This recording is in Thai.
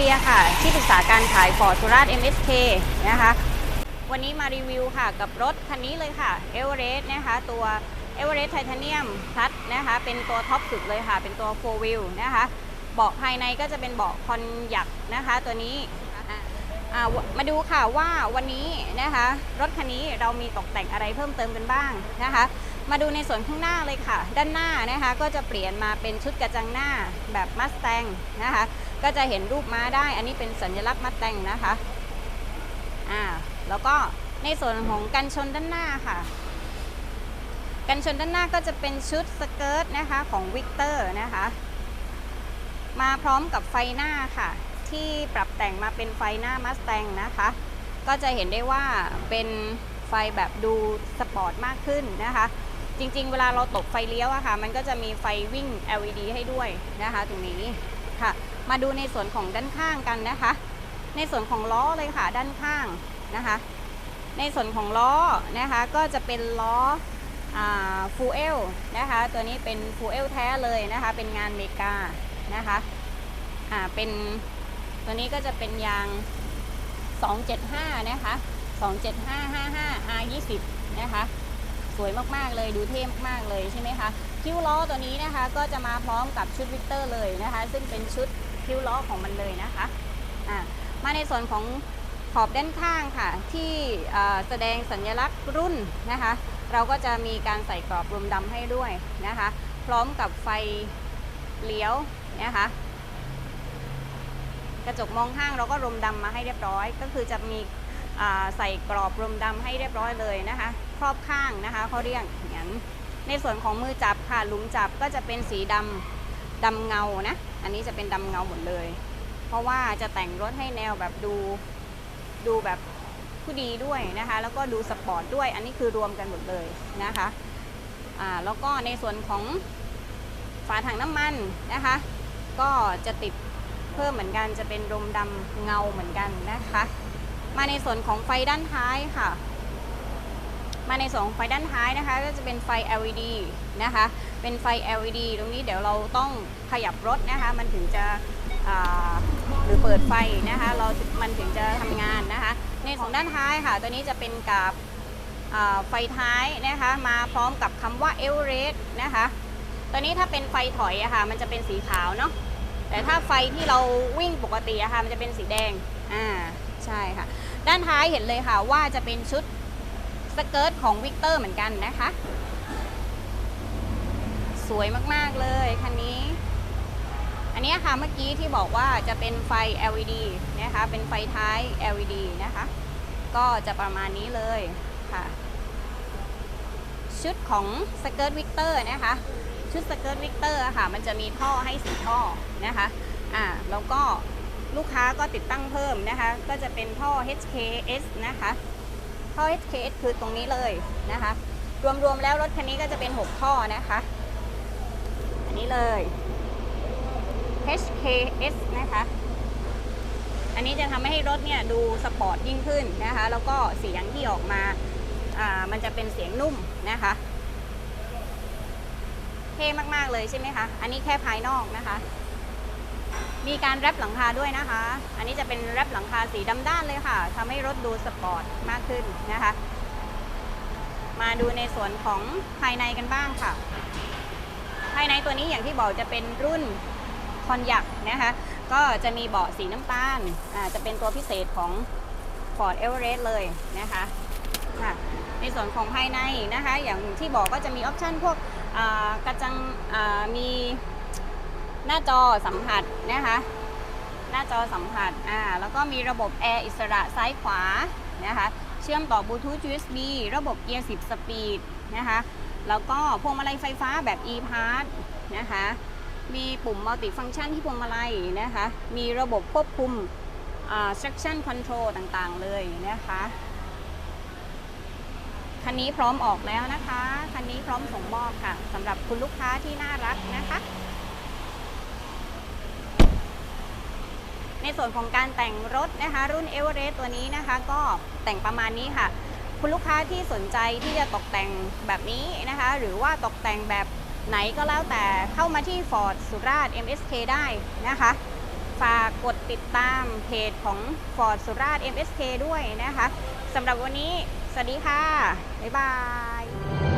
ปียค่ะ ที่ปรึกษาการขายฟอร์ดสุราษฎร์ MSK นะคะ วันนี้มารีวิวค่ะกับรถคันนี้เลยค่ะ e v e r e s t นะคะ ตัว e v e r e s t Titanium Plus นะคะ เป็นตัวท็อปสุดเลยค่ะ เป็นตัว4 wheel นะคะเบาะภายในก็จะเป็นเบาะคอนยักนะคะตัวนี้มาดูค่ะว่าวันนี้นะคะ รถคันนี้เรามีตกแต่งอะไรเพิ่มเติมกันบ้างนะคะ มาดูในส่วนข้างหน้าเลยค่ะ ด้านหน้านะคะก็จะเปลี่ยนมาเป็นชุดกระจังหน้าแบบมัส t ตงนะคะ ก็จะเห็นรูปม้าได้ อันนี้เป็นสัญลักษณ์มัส t ตงนะคะอ่าแล้วก็ในส่วนของกันชนด้านหน้าค่ะ กันชนด้านหน้าก็จะเป็นชุดสเกิร์ตนะคะของวิกเตอร์นะคะ มาพร้อมกับไฟหน้าค่ะ ที่ปรับแต่งมาเป็นไฟหน้ามัส t ตงนะคะ ก็จะเห็นได้ว่าเป็นไฟแบบดูสปอร์ตมากขึ้นนะคะ จริงๆ เวลาเราตกไฟเลี้ยวอะค่ะ มันก็จะมีไฟวิ่ง LED ให้ด้วยนะคะ ตรงนี้ค่ะ มาดูในส่วนของด้านข้างกันนะคะ ในส่วนของล้อเลยค่ะด้านข้างนะคะ ในส่วนของล้อนะคะก็จะเป็นล้อฟูเอลนะคะ ตัวนี้เป็นฟูเอลแท้เลยนะคะ เป็นงานเมกานะคะอ่าเป็นตัวนี้ก็จะเป็นยาง 275 นะคะ 27555 R20 นะคะ สวยมากๆเลยดูเท่มากๆเลยใช่ไหมคะ คิ้วล้อตัวนี้นะคะก็จะมาพร้อมกับชุดวิกเตอร์เลยนะคะ ซึ่งเป็นชุด คิ้วล้อของมันเลยนะคะอ่ามาในส่วนของขอบด้านข้างค่ะ ที่แสดงสัญลักษณ์รุ่นนะคะ เราก็จะมีการใส่กรอบรวมดำให้ด้วยนะคะ พร้อมกับไฟเลี้ยวนะคะกระจกมองข้างเราก็รมดำมาให้เรียบร้อย ก็คือจะมีใส่กรอบรมดำให้เรียบร้อยเลยนะคะ ครอบข้างนะคะเขาเรียกอย่างนั้นในส่วนของมือจับค่ะหลุมจับก็จะเป็นสีดำ ดำเงานะ อันนี้จะเป็นดำเงาหมดเลย เพราะว่าจะแต่งรถให้แนวแบบดูดูแบบผู้ดีด้วยนะคะ แล้วก็ดูสปอร์ตด้วย อันนี้คือรวมกันหมดเลยนะคะอ่าแล้วก็ในส่วนของฝาถังน้ำมันนะคะ ก็จะติดเพิ่มเหมือนกันจะเป็นรมดำเงาเหมือนกันนะคะ มาในส่วนของไฟด้านท้ายค่ะ มาในสองไฟด้านท้ายนะคะ ก็จะเป็นไฟ LED นะคะ เป็นไฟ LED ตรงนี้เดี๋ยวเราต้องขยับรถนะคะ มันถึงจะหรือเปิดไฟนะคะ เรา มันถึงจะทำงานนะคะ ในของด้านท้ายค่ะ ตัวนี้จะเป็นกับไฟท้ายนะคะ มาพร้อมกับคำว่า e v e r e s t นะคะ ตัวนี้ถ้าเป็นไฟถอยอะค่ะ มันจะเป็นสีขาวเนาะ แต่ถ้าไฟที่เราวิ่งปกติอะค่ะ มันจะเป็นสีแดง อ่า ใช่ค่ะ ด้านท้ายเห็นเลยค่ะว่าจะเป็นชุด เกิร์ตของวิกเตอร์เหมือนกันนะคะ สวยมากๆเลยคันนี้ อันนี้ค่ะเมื่อกี้ที่บอกว่าจะเป็นไฟ LED นะคะ เป็นไฟท้าย LED นะคะ ก็จะประมาณนี้เลยค่ะ ชุดของสเกิร์ตวิกเตอร์นะคะ ชุดสเกิร์ตวิกเตอร์ค่ะ มันจะมีท่อให้สีท่อนะคะอ่าแล้วก็ลูกค้าก็ติดตั้งเพิ่มนะคะ ก็จะเป็นท่อ HKS นะคะ ท่อ HKS คือตรงนี้เลยนะคะ รวมๆแล้วรถคันนี้ก็จะเป็น6ท่อนะคะ อันนี้เลย HKS นะคะ อันนี้จะทำให้รถเนี่ยดูสปอร์ตยิ่งขึ้นนะคะ แล้วก็เสียงที่ออกมา อ่า มันจะเป็นเสียงนุ่มนะคะ เท่มากๆเลยใช่ไหมคะ อันนี้แค่ภายนอกนะคะ มีการแรปหลังคาด้วยนะคะ อันนี้จะเป็นแรปหลังคาสีดำด้านเลยค่ะทำให้รถดูสปอร์ตมากขึ้นนะคะ มาดูในส่วนของภายในกันบ้างค่ะ ภายในตัวนี้อย่างที่บอกจะเป็นรุ่นคอนยักนะคะ ก็จะมีเบาะสีน้ำตาลอ่าจะเป็นตัวพิเศษของ Ford Everest เลยนะคะค่ะในส่วนของภายในนะคะ อย่างที่บอกก็จะมีออปชันพวกอ่ากระจังอ่ามี หน้าจอสัมผัสนะคะหน้าจอสัมผัสอ่าแล้วก็มีระบบแอร์อิสระซ้ายขวานะคะเชื่อมต่อบลูทูธ USB ระบบเกียร์ 10 สปีดนะคะแล้วก็พวงมาลัยไฟฟ้าแบบ e-pass นะคะมีปุ่มมัลติฟัง c t ชันที่พวงมาลัยนะคะมีระบบควบคุมอ่า traction control ต่างๆ เลยนะคะคันนี้พร้อมออกแล้วนะคะ คันนี้พร้อมส่งมอบค่ะสำหรับคุณลูกค้าที่น่ารักนะคะ ใน ส่วนของการแต่งรถนะคะ รุ่น e v e r e s t ตัวนี้นะคะ ก็แต่งประมาณนี้ค่ะ คุณลูกค้าที่สนใจที่จะตกแต่งแบบนี้นะคะ หรือว่าตกแต่งแบบไหนก็แล้วแต่เข้ามาที่ Ford สุราษฎร์ MSK ได้นะคะ ฝากกดติดตามเพจของ Ford สุราษฎร์ MSK ด้วยนะคะสำหรับวันนี้ สวัสดีค่ะ บ๊ายบาย